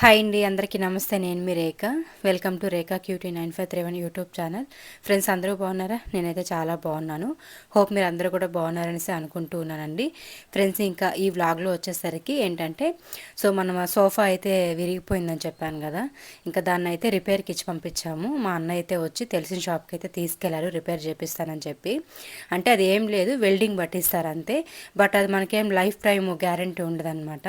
Hi అండి అందరికీ నమస్తే. నేను మీ Rekha. Welcome to Rekha cutie nine five three one YouTube channel. Friends అందరూ బాగున్నారా? నేనైతే చాలా బాగున్నాను. హోప్ మీరు అందరూ కూడా బాగున్నారనేసి అనుకుంటూ ఉన్నానండి. ఫ్రెండ్స్ ఇంకా ఈ వ్లాగ్లో వచ్చేసరికి ఏంటంటే సో మనం సోఫా అయితే విరిగిపోయిందని చెప్పాను కదా. ఇంకా దాన్ని అయితే రిపేర్కి ఇచ్చి పంపించాము. మా అన్న అయితే వచ్చి తెలిసిన షాప్కి అయితే తీసుకెళ్ళారు రిపేర్ చేపిస్తానని చెప్పి. అంటే అది ఏం లేదు వెల్డింగ్ పట్టిస్తారు అంతే. బట్ అది మనకేం లైఫ్ టైం గ్యారంటీ ఉండదన్నమాట.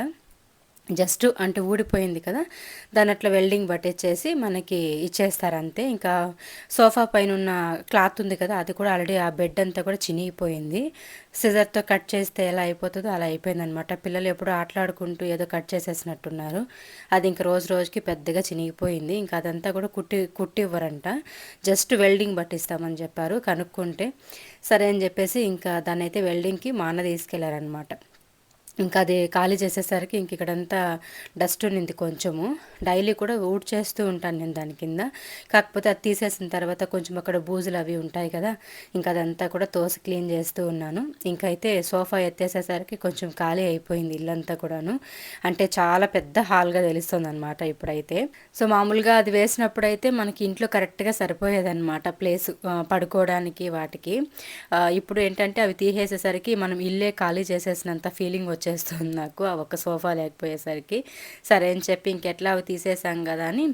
జస్ట్ అంటే ఊడిపోయింది కదా దాని అట్లా వెల్డింగ్ పట్టేసేసి మనకి ఇచ్చేస్తారు అంతే ఇంకా సోఫా పైన ఉన్న క్లాత్ ఉంది కదా అది కూడా ఆల్రెడీ ఆ బెడ్ అంతా కూడా చినిగిపోయింది. సిజర్తో కట్ చేస్తే ఎలా అయిపోతుందో అలా అయిపోయింది అనమాట పిల్లలు ఎప్పుడు ఆటలాడుకుంటూ ఏదో కట్ చేసేసినట్టున్నారు. అది ఇంకా రోజు రోజుకి పెద్దగా చినిగిపోయింది. ఇంకా అదంతా కూడా కుట్టి కుట్టి ఇవ్వరంట జస్ట్ వెల్డింగ్ పట్టిస్తామని చెప్పారు కనుక్కుంటే. సరే అని చెప్పేసి ఇంకా దాన్ని అయితే వెల్డింగ్కి మా అన్న తీసుకెళ్ళారనమాట ఇంకా అది ఖాళీ చేసేసరికి ఇంక ఇక్కడంతా డస్ట్ ఉన్నింది కొంచెము. డైలీ కూడా ఊడ్ చేస్తూ ఉంటాను నేను దాని కింద. కాకపోతే అది తీసేసిన తర్వాత కొంచెం అక్కడ బూజులు అవి ఉంటాయి కదా ఇంకా అదంతా కూడా తోసి క్లీన్ చేస్తూ ఉన్నాను. ఇంకైతే సోఫా ఎత్తేసేసరికి కొంచెం ఖాళీ అయిపోయింది ఇల్లంతా కూడాను. అంటే చాలా పెద్ద హాల్గా తెలుస్తుంది అనమాట ఇప్పుడైతే. సో మామూలుగా అది వేసినప్పుడైతే మనకి ఇంట్లో కరెక్ట్గా సరిపోయేదన్నమాట ప్లేస్ పడుకోవడానికి వాటికి. ఇప్పుడు ఏంటంటే అవి తీసేసేసరికి మనం ఇల్లే ఖాళీ చేసేసినంత ఫీలింగ్ వచ్చేది వచ్చేస్తుంది నాకు ఆ ఒక్క సోఫా లేకపోయేసరికి. సరే అని చెప్పి ఇంకెట్లా అవి తీసేసాం కదా అని.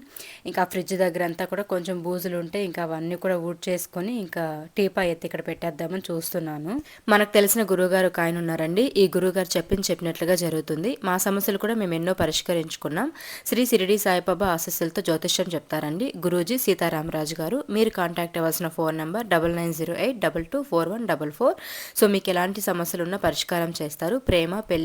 ఇంకా ఫ్రిడ్జ్ దగ్గర అంతా కూడా కొంచెం బూజులు ఉంటే ఇంకా అవన్నీ కూడా ఊడ్ చేసుకొని ఇంకా టీపా ఎత్తి ఇక్కడ పెట్టేద్దామని చూస్తున్నాను. మనకు తెలిసిన గురువుగారు ఒక ఆయన ఉన్నారండి. ఈ గురువుగారు చెప్పింది చెప్పినట్లుగా జరుగుతుంది. మా సమస్యలు కూడా మేము ఎన్నో పరిష్కరించుకున్నాం. శ్రీ సిరిడి సాయిబాబా ఆశస్సులతో జ్యోతిష్యం చెప్తారండి. గురూజీ సీతారామరాజు గారు మీరు కాంటాక్ట్ అవ్వాల్సిన phone number double nine zero eight double two four one double four. So మీకు ఎలాంటి సమస్యలు ఉన్నా పరిష్కారం చేస్తారు. ప్రేమ పెళ్ళి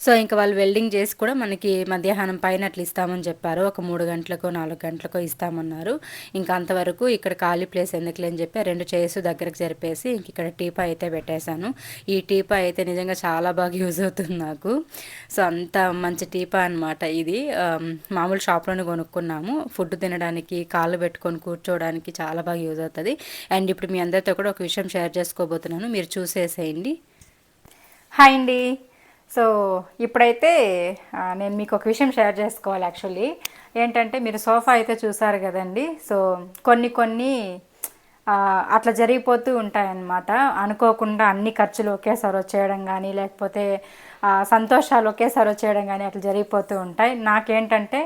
సో ఇంకా వాళ్ళు వెల్డింగ్ చేసి కూడా మనకి మధ్యాహ్నం పైన అట్లా ఇస్తామని చెప్పారు. ఒక మూడు గంటలకు నాలుగు గంటలకు ఇస్తామన్నారు. ఇంకా అంతవరకు ఇక్కడ ఖాళీ ప్లేస్ ఎందుకులే అని చెప్పి రెండు చైర్స్ దగ్గరకు జరిపేసి ఇంక ఇక్కడ టీపా అయితే పెట్టేశాను. ఈ టీపా అయితే నిజంగా చాలా బాగా యూజ్ అవుతుంది నాకు. సో అంత మంచి టీపా అనమాట ఇది. మామూలు షాప్లోనే కొనుక్కున్నాము. ఫుడ్ తినడానికి కాళ్ళు పెట్టుకొని కూర్చోవడానికి చాలా బాగా యూజ్ అవుతుంది. అండ్ ఇప్పుడు మీ అందరితో కూడా ఒక విషయం షేర్ చేసుకోబోతున్నాను. మీరు చూసేసేయండి. హాయ్ అండి. సో ఇప్పుడైతే నేను మీకు ఒక విషయం షేర్ చేసుకోవాలి యాక్చువల్లీ. ఏంటంటే మీరు సోఫా అయితే చూసారు కదండి. సో కొన్ని కొన్ని అట్లా జరిగిపోతూ ఉంటాయన్నమాట. అనుకోకుండా అన్ని ఖర్చులు ఒకేసారి వచ్చేయడం కానీ లేకపోతే సంతోషాలు ఒకేసారి వచ్చేయడం కానీ అట్లా జరిగిపోతూ ఉంటాయి. నాకేంటంటే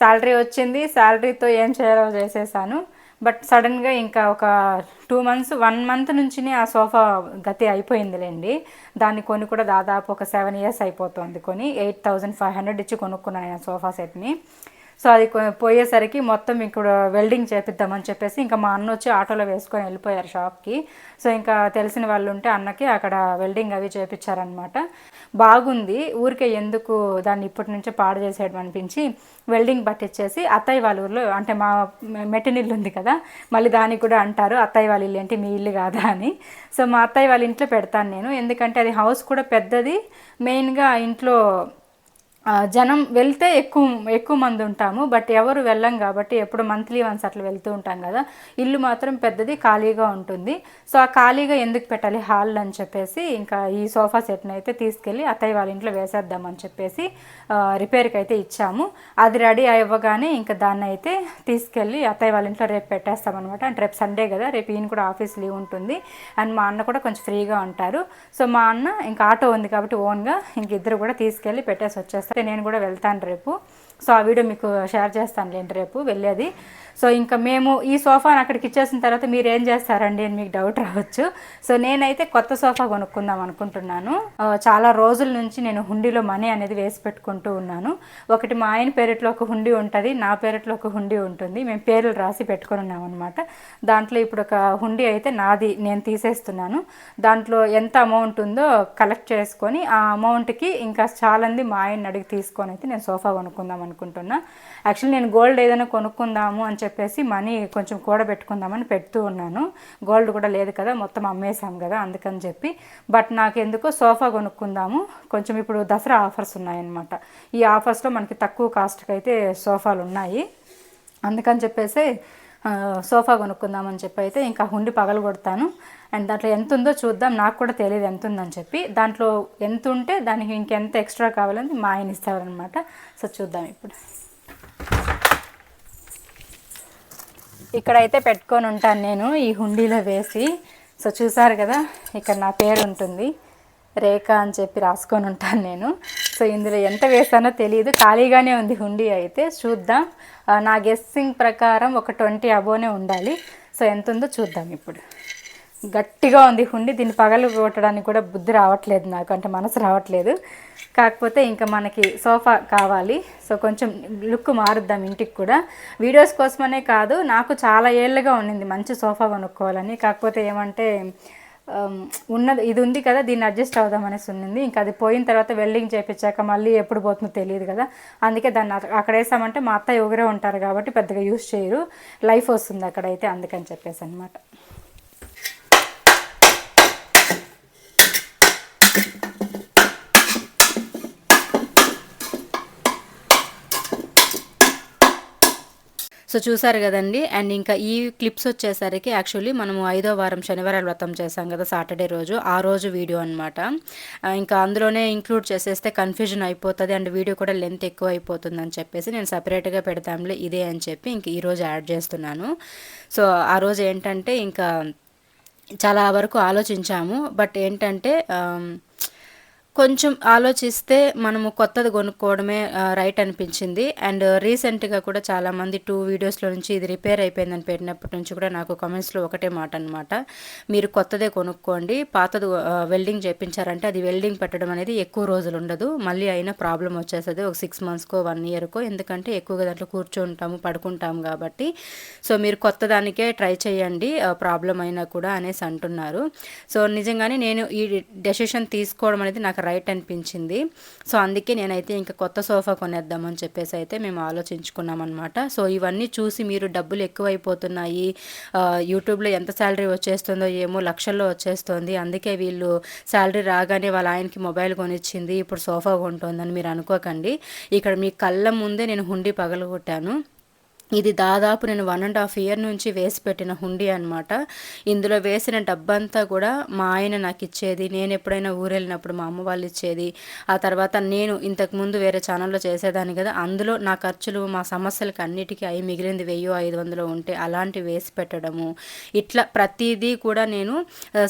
శాలరీ వచ్చింది. శాలరీతో ఏం చేయాలో చేసేసాను? బట్ సడన్గా ఇంకా ఒక టూ మంత్స్ వన్ మంత్ నుంచినే ఆ సోఫా గతి అయిపోయిందిలేండి. దాన్ని కొని కూడా దాదాపు ఒక సెవెన్ ఇయర్స్ అయిపోతుంది కొని. ఎయిట్ థౌజండ్ ఫైవ్ హండ్రెడ్ ఇచ్చి కొనుక్కున్నాను ఆ సోఫా సెట్ని. సో అది పోయేసరికి మొత్తం ఇక్కడ వెల్డింగ్ చేపిద్దామని చెప్పేసి ఇంకా మా అన్న వచ్చి ఆటోలో వేసుకొని వెళ్ళిపోయారు షాప్కి. సో ఇంకా తెలిసిన వాళ్ళు ఉంటే అన్నకి అక్కడ వెల్డింగ్ అవి చేపించారనమాట బాగుంది. ఊరికే ఎందుకు దాన్ని ఇప్పటి నుంచే పాడు చేసేయడం అనిపించి వెల్డింగ్ పట్టించేసి అత్తయ్య వాళ్ళ ఊర్లో అంటే మా మెటనిల్లు ఉంది కదా మళ్ళీ దానికి కూడా అంటారు అత్తయ్య వాళ్ళ ఇల్లు అంటే మీ ఇల్లు కాదా అని. సో మా అత్తయ్య వాళ్ళ ఇంట్లో పెడతాను నేను. ఎందుకంటే అది హౌస్ కూడా పెద్దది. మెయిన్గా ఇంట్లో జనం వెళ్తే ఎక్కువ ఎక్కువ మంది ఉంటాము బట్ ఎవరు వెళ్ళం కాబట్టి ఎప్పుడు మంత్లీ వన్స్ అట్లా వెళ్తూ ఉంటాం కదా. ఇల్లు మాత్రం పెద్దది ఖాళీగా ఉంటుంది. సో ఆ ఖాళీగా ఎందుకు పెట్టాలి హాల్ అని చెప్పేసి ఇంకా ఈ సోఫా సెట్ని అయితే తీసుకెళ్ళి అత్తయ్య వాళ్ళ ఇంట్లో వేసేద్దామని చెప్పేసి రిపేర్కి అయితే ఇచ్చాము. అది రెడీ అవ్వగానే ఇంకా దాన్ని అయితే తీసుకెళ్ళి అత్తయ్య వాళ్ళ ఇంట్లో రేపు పెట్టేస్తామన్నమాట అంటే రేపు సండే కదా రేపు ఈయన కూడా ఆఫీస్ లీవ్ ఉంటుంది. అండ్ మా అన్న కూడా కొంచెం ఫ్రీగా ఉంటారు. సో మా అన్న ఇంకా ఆటో ఉంది కాబట్టి ఓన్గా ఇంక ఇద్దరు కూడా తీసుకెళ్ళి పెట్టేసి వచ్చేస్తారు. నేను కూడా వెళ్తాను రేపు. సో ఆ వీడియో మీకు షేర్ చేస్తానులేండి రేపు వెళ్ళేది. సో ఇంకా మేము ఈ సోఫాను అక్కడికి ఇచ్చేసిన తర్వాత మీరు ఏం చేస్తారండి అని మీకు డౌట్ రావచ్చు. సో నేనైతే కొత్త సోఫా కొనుక్కుందాం అనుకుంటున్నాను. చాలా రోజుల నుంచి నేను హుండీలో మనీ అనేది వేసి పెట్టుకుంటూ ఉన్నాను. ఒకటి మా ఆయన పేరెట్లో ఒక హుండీ ఉంటుంది నా పేరెట్లో ఒక హుండీ ఉంటుంది. మేము పేర్లు రాసి పెట్టుకుని ఉన్నాం అనమాట దాంట్లో ఇప్పుడు ఒక హుండీ అయితే నాది నేను తీసేస్తున్నాను. దాంట్లో ఎంత అమౌంట్ ఉందో కలెక్ట్ చేసుకొని ఆ అమౌంట్కి ఇంకా చాలాంది మా ఆయన అడిగి తీసుకొని అయితే నేను సోఫా కొనుక్కుందాం అనుకుంటున్నా. యాక్చువల్లీ నేను గోల్డ్ ఏదైనా కొనుక్కుందాము అని చెప్పేసి మనీ కొంచెం కూడబెట్టుకుందామని పెడుతూ ఉన్నాను. గోల్డ్ కూడా లేదు కదా మొత్తం అమ్మేసాం కదా అందుకని చెప్పి. బట్ నాకు ఎందుకో సోఫా కొనుక్కుందాము. కొంచెం ఇప్పుడు దసరా ఆఫర్స్ ఉన్నాయన్నమాట. ఈ ఆఫర్స్లో మనకి తక్కువ కాస్ట్కి అయితే సోఫాలు ఉన్నాయి. అందుకని చెప్పేసి సోఫా కొనుక్కుందామని చెప్పి అయితే ఇంకా హుండి పగలు కొడతాను. అండ్ దాంట్లో ఎంత ఉందో చూద్దాం. నాకు కూడా తెలియదు ఎంత ఉందని చెప్పి. దాంట్లో ఎంత ఉంటే దానికి ఇంకెంత ఎక్స్ట్రా కావాలని మా ఆయన ఇస్తారనమాట సో చూద్దాం ఇప్పుడు. ఇక్కడైతే పెట్టుకొని ఉంటాను నేను ఈ హుండీలో వేసి. సో చూసారు కదా ఇక్కడ నా పేరు ఉంటుంది రేఖ అని చెప్పి రాసుకొని ఉంటాను నేను. సో ఇందులో ఎంత వేసానో తెలియదు ఖాళీగానే ఉంది హుండీ అయితే చూద్దాం. నా గెస్సింగ్ ప్రకారం ఒక ట్వంటీ అబోనే ఉండాలి. సో ఎంత ఉందో చూద్దాం ఇప్పుడు. గట్టిగా ఉంది హుండి దీన్ని పగలు కొట్టడానికి కూడా బుద్ధి రావట్లేదు నాకు అంటే మనసు రావట్లేదు. కాకపోతే ఇంకా మనకి సోఫా కావాలి. సో కొంచెం లుక్ మారుద్దాం ఇంటికి కూడా. వీడియోస్ కోసమనే కాదు నాకు చాలా ఏళ్ళుగా ఉండింది మంచి సోఫా కొనుక్కోవాలని. కాకపోతే ఏమంటే ఉన్నది ఇది ఉంది కదా దీన్ని అడ్జస్ట్ అవుదాం అనేసి ఉన్నింది. ఇంకా అది పోయిన తర్వాత వెల్డింగ్ చేయించాక మళ్ళీ ఎప్పుడు పోతుందో తెలియదు కదా. అందుకే దాన్ని అక్కడ- అక్కడ వేసామంటే మా అత్త ఎవరే ఉంటారు కాబట్టి పెద్దగా యూస్ చేయరు. లైఫ్ వస్తుంది అక్కడైతే అందుకని చెప్పేసి అనమాట సో చూసారు కదండి. అండ్ ఇంకా ఈ క్లిప్స్ వచ్చేసరికి యాక్చువల్లీ మనము ఐదో వారం శనివారాలు వ్రతం చేసాం కదా సాటర్డే రోజు ఆ రోజు వీడియో అనమాట ఇంకా అందులోనే ఇంక్లూడ్ చేసేస్తే కన్ఫ్యూజన్ అయిపోతుంది అండ్ వీడియో కూడా లెంత్ ఎక్కువ అయిపోతుంది అని చెప్పేసి నేను సపరేట్గా పెడతాంలే ఇదే అని చెప్పి ఇంక ఈ రోజు యాడ్ చేస్తున్నాను. సో ఆ రోజు ఏంటంటే ఇంకా చాలా వరకు ఆలోచించాము బట్ ఏంటంటే కొంచెం ఆలోచిస్తే మనము కొత్తది కొనుక్కోవడమే రైట్ అనిపించింది. అండ్ రీసెంట్గా కూడా చాలామంది టూ వీడియోస్లో నుంచి ఇది రిపేర్ అయిపోయిందని పెట్టినప్పటి నుంచి కూడా నాకు కమెంట్స్లో ఒకటే మాట అనమాట మీరు కొత్తదే కొనుక్కోండి పాతది వెల్డింగ్ చేయించారంటే అది వెల్డింగ్ పెట్టడం అనేది ఎక్కువ రోజులు ఉండదు. మళ్ళీ అయినా ప్రాబ్లం వచ్చేస్తుంది ఒక సిక్స్ మంత్స్కో వన్ ఇయర్కో ఎందుకంటే ఎక్కువగా దాంట్లో కూర్చుంటాము పడుకుంటాము కాబట్టి. సో మీరు కొత్త దానికే ట్రై చేయండి ప్రాబ్లం అయినా కూడా అనేసి అంటున్నారు. సో నిజంగానే నేను ఈ డెసిషన్ తీసుకోవడం అనేది నాకు రైట్ అనిపించింది. సో అందుకే నేనైతే ఇంకా కొత్త సోఫా కొనేద్దామని చెప్పేసి అయితే మేము ఆలోచించుకున్నాం అనమాట సో ఇవన్నీ చూసి మీరు డబ్బులు ఎక్కువైపోతున్నాయి. యూట్యూబ్లో ఎంత శాలరీ వచ్చేస్తుందో ఏమో లక్షల్లో వచ్చేస్తుంది. అందుకే వీళ్ళు శాలరీ రాగానే వాళ్ళ ఆయనకి మొబైల్ కొనిచ్చింది. ఇప్పుడు సోఫా కొంటుందని మీరు అనుకోకండి. ఇక్కడ మీ కళ్ళ ముందే నేను హుండీ పగలగొట్టాను. ఇది దాదాపు నేను వన్ అండ్ హాఫ్ ఇయర్ నుంచి వేసి పెట్టిన హుండీ అనమాట ఇందులో వేసిన డబ్బంతా కూడా మా ఆయన నాకు ఇచ్చేది. నేను ఎప్పుడైనా ఊరెళ్ళినప్పుడు మా అమ్మ వాళ్ళు ఇచ్చేది. ఆ తర్వాత నేను ఇంతకు ముందు వేరే ఛానల్లో చేసేదాన్ని కదా అందులో నా ఖర్చులు మా సమస్యలకు అన్నిటికీ అవి మిగిలింది వెయ్యో ఐదు వందలు ఉంటే అలాంటివి వేసి పెట్టడము. ఇట్లా ప్రతిదీ కూడా నేను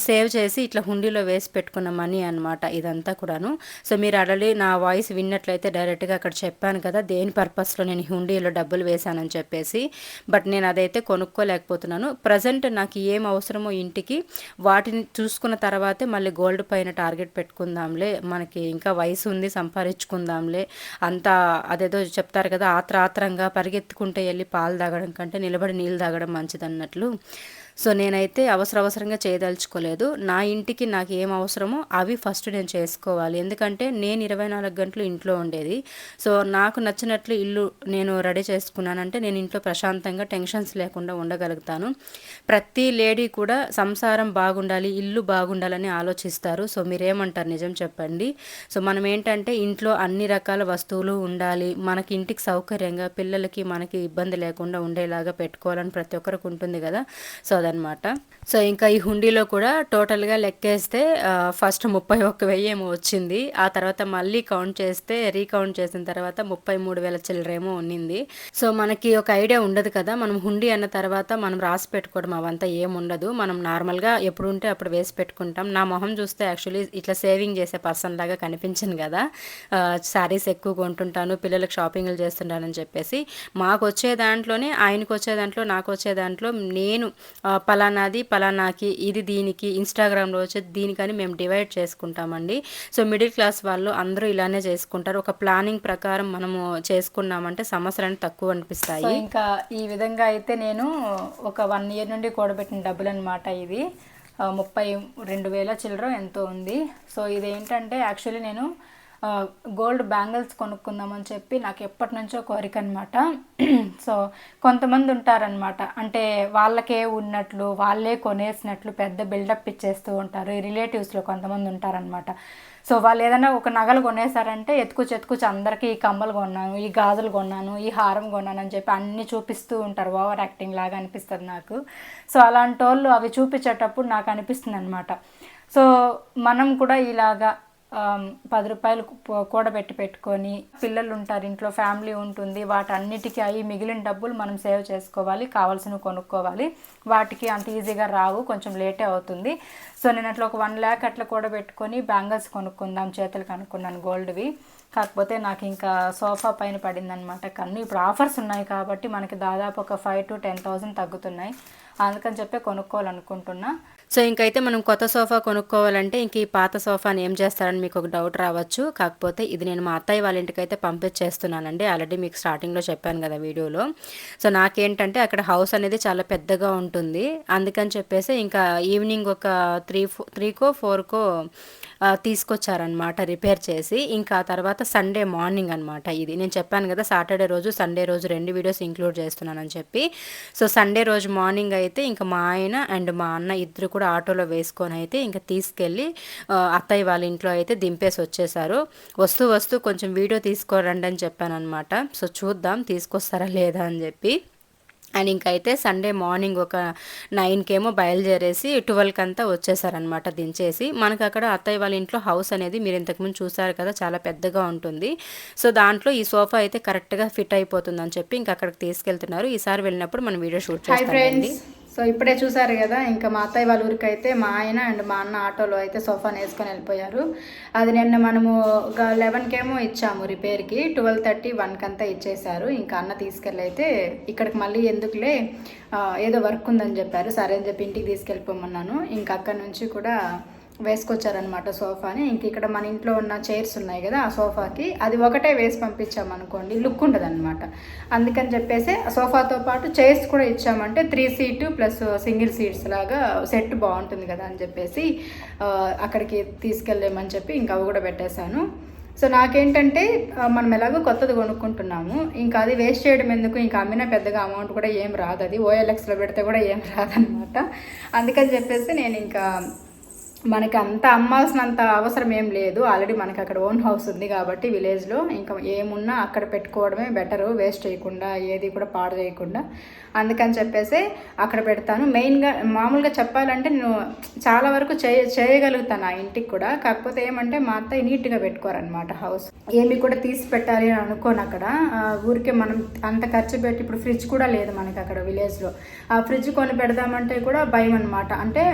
సేవ్ చేసి ఇట్లా హుండీలో వేసి పెట్టుకున్న మనీ అనమాట ఇదంతా కూడాను. సో మీరు అడలి నా వాయిస్ విన్నట్లయితే డైరెక్ట్గా అక్కడ చెప్పాను కదా దేని పర్పస్లో నేను హుండీలో డబ్బులు వేశానని చెప్పేసి బట్ నేను అదైతే కొనుక్కోలేకపోతున్నాను. ప్రజెంట్ నాకు ఏం అవసరమో ఇంటికి వాటిని చూసుకున్న తర్వాతే మళ్ళీ గోల్డ్ పైన టార్గెట్ పెట్టుకుందాంలే. మనకి ఇంకా వయసు ఉంది సంపాదించుకుందాంలే. అంతా అదేదో చెప్తారు కదా ఆత్ర ఆత్రంగా పరిగెత్తుకుంటే వెళ్ళి పాలు తాగడం కంటే నిలబడి నీళ్ళు తాగడం మంచిదన్నట్లు. సో నేనైతే అవసర అవసరంగా చేయదలుచుకోలేదు. నా ఇంటికి నాకు ఏం అవసరమో అవి ఫస్ట్ నేను చేసుకోవాలి. ఎందుకంటే నేను ఇరవై నాలుగు గంటలు ఇంట్లో ఉండేది. సో నాకు నచ్చినట్లు ఇల్లు నేను రెడీ చేసుకున్నానంటే నేను ఇంట్లో ప్రశాంతంగా టెన్షన్స్ లేకుండా ఉండగలుగుతాను. ప్రతి లేడీ కూడా సంసారం బాగుండాలి ఇల్లు బాగుండాలని ఆలోచిస్తారు. సో మీరేమంటారు? నిజం చెప్పండి. సో మనం ఏంటంటే ఇంట్లో అన్ని రకాల వస్తువులు ఉండాలి. మనకి ఇంటికి సౌకర్యంగా పిల్లలకి మనకి ఇబ్బంది లేకుండా ఉండేలాగా పెట్టుకోవాలని ప్రతి ఒక్కరికి ఉంటుంది కదా. సో అదనమాట సో ఇంకా ఈ హుండీలో కూడా టోటల్గా లెక్కేస్తే ఫస్ట్ ముప్పై ఒక్క వెయ్యి ఏమో వచ్చింది. ఆ తర్వాత మళ్ళీ కౌంట్ చేస్తే రీకౌంట్ చేసిన తర్వాత ముప్పై మూడు వేల చిల్లరేమో ఉన్నింది. సో మనకి ఒక ఐడియా ఉండదు కదా మనం హుండీ అన్న తర్వాత మనం రాసి పెట్టుకోవడం అవంతా ఏముండదు. మనం నార్మల్గా ఎప్పుడు ఉంటే అప్పుడు వేసి పెట్టుకుంటాం. నా మొహం చూస్తే యాక్చువల్లీ ఇట్లా సేవింగ్ చేసే పర్సన్ లాగా కనిపించను కదా. శారీస్ ఎక్కువ కొంటుంటాను పిల్లలకు షాపింగ్లు చేస్తుంటానని చెప్పేసి. మాకు వచ్చే దాంట్లోనే ఆయనకు వచ్చే దాంట్లో నాకు వచ్చే దాంట్లో నేను పలానాది పలానాకి ఇది దీనికి ఇన్స్టాగ్రామ్లో వచ్చే దీనికని మేము డివైడ్ చేసుకుంటామండి. సో మిడిల్ క్లాస్ వాళ్ళు అందరూ ఇలానే చేసుకుంటారు. ఒక ప్లానింగ్ ప్రకారం మనము చేసుకున్నామంటే సమస్యలు తక్కువ అనిపిస్తాయి. ఇంకా ఈ విధంగా అయితే నేను ఒక వన్ ఇయర్ నుండి కూడబెట్టిన డబ్బులు అనమాట ఇది ముప్పై రెండు వేల చిల్లర ఎంతో ఉంది. సో ఇది ఏంటంటే యాక్చువల్లీ నేను గోల్డ్ బ్యాంగిల్స్ కొనుక్కుందామని చెప్పి నాకు ఎప్పటి నుంచో కోరిక అనమాట సో కొంతమంది ఉంటారనమాట అంటే వాళ్ళకే ఉన్నట్లు వాళ్ళే కొనేసినట్లు పెద్ద బిల్డప్ ఇచ్చేస్తూ ఉంటారు. ఈ రిలేటివ్స్లో కొంతమంది ఉంటారనమాట సో వాళ్ళు ఏదైనా ఒక నగలు కొనేసారంటే ఎత్తుకు ఎత్తుకుచి అందరికీ ఈ కమ్మలు కొన్నాను ఈ గాజులు కొన్నాను ఈ హారం కొన్నాను అని చెప్పి అన్నీ చూపిస్తూ ఉంటారు. ఓవర్ యాక్టింగ్ లాగా అనిపిస్తుంది నాకు. సో అలాంటి వాళ్ళు అవి చూపించేటప్పుడు నాకు అనిపిస్తుంది అనమాట సో మనం కూడా ఇలాగా పది రూపాయలు కూడబెట్టి పెట్టుకొని పిల్లలు ఉంటారు ఇంట్లో ఫ్యామిలీ ఉంటుంది వాటన్నిటికీ అవి మిగిలిన డబ్బులు మనం సేవ్ చేసుకోవాలి కావాల్సినవి కొనుక్కోవాలి. వాటికి అంత ఈజీగా రావు కొంచెం లేటే అవుతుంది. సో నేను అట్లా ఒక వన్ ల్యాక్ అట్లా కూడబెట్టుకొని బ్యాంగిల్స్ కొనుక్కుందాం చేతులకు అనుకున్నాను గోల్డ్వి. కాకపోతే నాకు ఇంకా సోఫా పైన పడిందనమాట కన్ను. ఇప్పుడు ఆఫర్స్ ఉన్నాయి కాబట్టి మనకి దాదాపు ఒక ఫైవ్ టు టెన్ థౌజండ్ తగ్గుతున్నాయి. అందుకని చెప్పి కొనుక్కోవాలనుకుంటున్నా. సో ఇంకైతే మనం కొత్త సోఫా కొనుక్కోవాలంటే ఇంక ఈ పాత సోఫాని ఏం చేస్తారని మీకు ఒక డౌట్ రావచ్చు. కాకపోతే ఇది నేను మా అత్తయ్య వాళ్ళ ఇంటికి అయితే పంపించేస్తున్నానండి. ఆల్రెడీ మీకు స్టార్టింగ్లో చెప్పాను కదా వీడియోలో. సో నాకేంటంటే అక్కడ హౌస్ అనేది చాలా పెద్దగా ఉంటుంది. అందుకని చెప్పేసి ఇంకా ఈవినింగ్ ఒక త్రీ ఫో త్రీకో ఫోర్కో తీసుకొచ్చారనమాట రిపేర్ చేసి. ఇంకా ఆ తర్వాత సండే మార్నింగ్ అనమాట ఇది. నేను చెప్పాను కదా సాటర్డే రోజు సండే రోజు రెండు వీడియోస్ ఇంక్లూడ్ చేస్తున్నానని చెప్పి. సో సండే రోజు మార్నింగ్ అయితే ఇంకా మా ఆయన అండ్ మా అన్న ఇద్దరు కూడా ఆటోలో వేసుకొని అయితే ఇంకా తీసుకెళ్ళి అత్తయ్య వాళ్ళ ఇంట్లో అయితే దింపేసి వచ్చేసారు. వస్తూ వస్తూ కొంచెం వీడియో తీసుకోరండి అని చెప్పాను అనమాట సో చూద్దాం తీసుకొస్తారా లేదా అని చెప్పి. అండ్ ఇంకైతే సండే మార్నింగ్ ఒక నైన్కేమో బయలుదేరేసి ట్వెల్వ్కి అంతా వచ్చేసారనమాట దించేసి. మనకు అక్కడ అత్తయ్య వాళ్ళ ఇంట్లో హౌస్ అనేది మీరు ఇంతకుముందు చూసారు కదా చాలా పెద్దగా ఉంటుంది. సో దాంట్లో ఈ సోఫా అయితే కరెక్ట్గా ఫిట్ అయిపోతుంది అని చెప్పి ఇంకా అక్కడికి తీసుకెళ్తున్నారు. ఈసారి వెళ్ళినప్పుడు మనం వీడియో షూట్ ఫ్రెండ్స్. సో ఇప్పుడే చూసారు కదా ఇంకా మా అత్తయ్య వాళ్ళ ఊరికి అయితే మా ఆయన అండ్ మా అన్న ఆటోలో అయితే సోఫాని వేసుకొని వెళ్ళిపోయారు. అది నిన్న మనము ఒక లెవెన్కేమో ఇచ్చాము రిపేర్కి ట్వెల్వ్ థర్టీ వన్కి అంతా ఇచ్చేసారు ఇంకా అన్న తీసుకెళ్ళి అయితే ఇక్కడికి మళ్ళీ ఎందుకులే ఏదో వర్క్ ఉందని చెప్పారు. సరే అని చెప్పి ఇంటికి తీసుకెళ్ళిపోమన్నాను. ఇంకా అక్కడ నుంచి కూడా వేసుకొచ్చారనమాట సోఫాని. ఇంక ఇక్కడ మన ఇంట్లో ఉన్న చైర్స్ ఉన్నాయి కదా ఆ సోఫాకి అది ఒకటే వేసి పంపించామనుకోండి లుక్ ఉండదు అనమాట అందుకని చెప్పేసి సోఫాతో పాటు చైర్స్ కూడా ఇచ్చామంటే three seat plus single seats లాగా సెట్ బాగుంటుంది కదా అని చెప్పేసి అక్కడికి తీసుకెళ్ళామని చెప్పి ఇంకా అవి కూడా పెట్టేశాను. సో నాకేంటంటే మనం ఎలాగో కొత్తది కొనుక్కుంటున్నాము. ఇంకా అది వేస్ట్ చేయడం ఎందుకు? ఇంకా అమ్మినా పెద్దగా అమౌంట్ కూడా ఏం రాదు అది. ఓఎల్ఎక్స్లో పెడితే కూడా ఏం రాదనమాట అందుకని చెప్పేసి నేను ఇంకా మనకి అంత అమ్మాల్సినంత అవసరం ఏం లేదు. ఆల్రెడీ మనకి అక్కడ ఓన్ హౌస్ ఉంది కాబట్టి విలేజ్లో ఇంకా ఏమున్నా అక్కడ పెట్టుకోవడమే బెటరు వేస్ట్ చేయకుండా ఏది కూడా పాడు చేయకుండా. అందుకని చెప్పేసి అక్కడ పెడతాను. మెయిన్గా మామూలుగా చెప్పాలంటే నేను చాలా వరకు చేయ చేయగలుగుతాను ఆ ఇంటికి కూడా. కాకపోతే ఏమంటే మా అత్తయ్య నీట్గా పెట్టుకోరనమాట హౌస్ ఏమి కూడా తీసి పెట్టాలి అని అనుకోను అక్కడ. ఊరికే మనం అంత ఖర్చు పెట్టి ఇప్పుడు ఫ్రిడ్జ్ కూడా లేదు మనకి అక్కడ విలేజ్లో ఆ ఫ్రిడ్జ్ కొని పెడదామంటే కూడా భయం అనమాట అంటే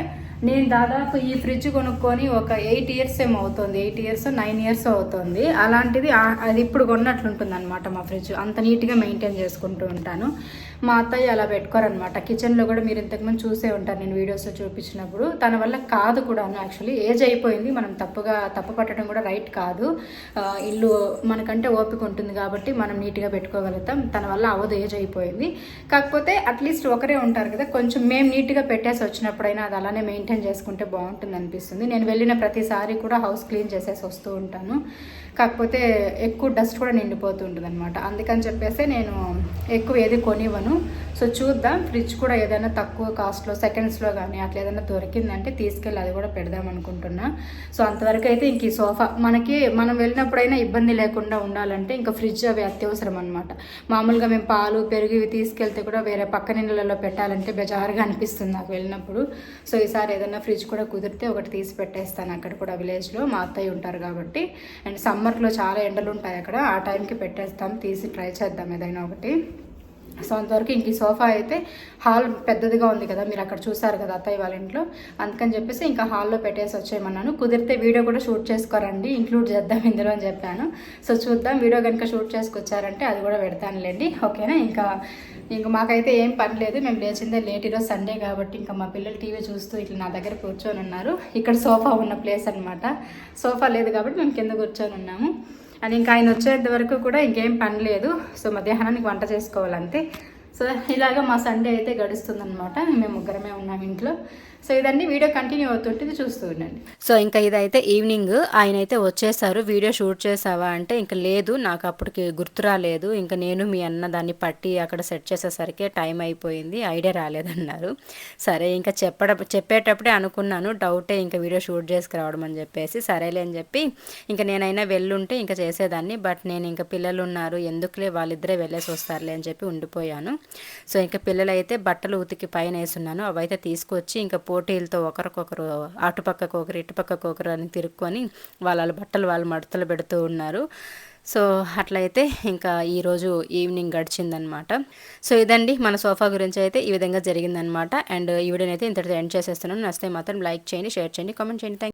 నేను దాదాపు ఈ ఫ్రిడ్జ్ కొనుక్కొని ఒక ఎయిట్ ఇయర్స్ ఏమో అవుతుంది. ఎయిట్ ఇయర్స్ నైన్ ఇయర్స్ అవుతుంది. అలాంటిది అది ఇప్పుడు కొన్నట్లుంటుంది అనమాట మా ఫ్రిడ్జ్. అంత నీట్గా మెయింటైన్ చేసుకుంటూ ఉంటాను. మా అత్తయ్య అలా పెట్టుకోరనమాట కిచెన్లో కూడా మీరు ఇంతకుముందు చూసే ఉంటారు. నేను వీడియోస్లో చూపించినప్పుడు తన వల్ల కాదు కూడా యాక్చువల్లీ. ఏజ్ అయిపోయింది. మనం తప్పుగా తప్పు పట్టడం కూడా రైట్ కాదు. ఇల్లు మనకంటే ఓపిక ఉంటుంది కాబట్టి మనం నీట్గా పెట్టుకోగలుగుతాం. తన వల్ల అవదు ఏజ్ అయిపోయింది. కాకపోతే అట్లీస్ట్ ఒకరే ఉంటారు కదా. కొంచెం మేము నీట్గా పెట్టేసి వచ్చినప్పుడైనా అది అలానే మెయింటైన్ చేసుకుంటే బాగుంటుంది అనిపిస్తుంది. నేను వెళ్ళిన ప్రతిసారి కూడా హౌస్ క్లీన్ చేసేసి వస్తూ ఉంటాను. కాకపోతే ఎక్కువ డస్ట్ కూడా నిండిపోతూ ఉంటుంది అనమాట అందుకని చెప్పేసి నేను ఎక్కువ ఏది కొనివ్వను. సో చూద్దాం. ఫ్రిడ్జ్ కూడా ఏదైనా తక్కువ కాస్ట్లో సెకండ్స్లో కానీ అట్లా ఏదైనా దొరికిందంటే తీసుకెళ్ళి అది కూడా పెడదాం అనుకుంటున్నా. సో అంతవరకు అయితే ఇంక ఈ సోఫా మనకి మనం వెళ్ళినప్పుడైనా ఇబ్బంది లేకుండా ఉండాలంటే ఇంకా ఫ్రిడ్జ్ అవి అత్యవసరం అనమాట మామూలుగా మేము పాలు పెరుగు ఇవి తీసుకెళ్తే కూడా వేరే పక్క నీళ్ళలో పెట్టాలంటే బెజారుగా అనిపిస్తుంది నాకు వెళ్ళినప్పుడు. సో ఈసారి ఏదైనా ఫ్రిడ్జ్ కూడా కుదిరితే ఒకటి తీసి పెట్టేస్తాను. అక్కడ కూడా విలేజ్లో మా అత్తయ్య ఉంటారు కాబట్టి. అండ్ సమ్మర్లో చాలా ఎండలు ఉంటాయి అక్కడ. ఆ టైంకి పెట్టేస్తాం. తీసి ట్రై చేద్దాం ఏదైనా ఒకటి. సో అంతవరకు ఇంక ఈ సోఫా అయితే హాల్ పెద్దదిగా ఉంది కదా. మీరు అక్కడ చూసారు కదా అత్తయ్య వాళ్ళ ఇంట్లో. అందుకని చెప్పేసి ఇంకా హాల్లో పెట్టేసి వచ్చేయమన్నాను. కుదిరితే వీడియో కూడా షూట్ చేసుకోరండి. ఇంక్లూడ్ చేద్దాం ఇందులో అని చెప్పాను. సో చూద్దాం. వీడియో కనుక షూట్ చేసుకొచ్చారంటే అది కూడా పెడతానులేండి. ఓకేనా? ఇంకా ఇంక మాకైతే ఏం పని లేదు మేము లేచిందే లేట్ ఈరోజు సండే కాబట్టి ఇంకా మా పిల్లలు టీవీ చూస్తూ ఇట్లా నా దగ్గర కూర్చొని ఉన్నారు. ఇక్కడ సోఫా ఉన్న ప్లేస్ అనమాట సోఫా లేదు కాబట్టి మేము కింద కూర్చొని ఉన్నాము. అండ్ ఇంకా ఆయన వచ్చేంత వరకు కూడా ఇంకేం పని లేదు. సో మధ్యాహ్నానికి వంట చేసుకోవాలంతే. సో ఇలాగ మా సండే అయితే గడుస్తుందనమాట మేము ముగ్గురమే ఉన్నాం ఇంట్లో. సో ఇదన్నీ వీడియో కంటిన్యూ అవుతుంటుంది చూస్తూ ఉండండి. సో ఇంకా ఇదైతే ఈవినింగ్ ఆయన అయితే వచ్చేసారు. వీడియో షూట్ చేసావా అంటే ఇంకా లేదు నాకు అప్పటికి గుర్తు రాలేదు. ఇంకా నేను మీ అన్న దాన్ని పట్టి అక్కడ సెట్ చేసేసరికి టైం అయిపోయింది ఐడియా రాలేదన్నారు. సరే ఇంకా చెప్పడ చెప్పేటప్పుడే అనుకున్నాను డౌటే ఇంకా వీడియో షూట్ చేసుకురావడం అని చెప్పేసి. సరేలే అని చెప్పి ఇంకా నేనైనా వెళ్ళుంటే ఇంకా చేసేదాన్ని. బట్ నేను ఇంకా పిల్లలు ఉన్నారు ఎందుకులే వాళ్ళిద్దరే వెళ్ళేసి వస్తారులే అని చెప్పి ఉండిపోయాను. సో ఇంకా పిల్లలైతే బట్టలు ఉతికి పైన వేసున్నాను అవైతే తీసుకొచ్చి ఇంకా పోటీలతో ఒకరికొకరు అటుపక్కకు ఒకరు ఇటుపక్కకు ఒకరు అని తిరుక్కొని వాళ్ళ బట్టలు వాళ్ళు మడతలు పెడుతూ ఉన్నారు. సో అట్లయితే ఇంకా ఈరోజు ఈవినింగ్ గడిచిందనమాట సో ఇదండి మన సోఫా గురించి అయితే ఈ విధంగా జరిగిందనమాట అండ్ ఈ వీడియోని అయితే ఇంతటితో ఎండ్ చేసేస్తున్నాను. నచ్చితే మాత్రం లైక్ చేయండి షేర్ చేయండి కామెంట్ చేయండి. థ్యాంక్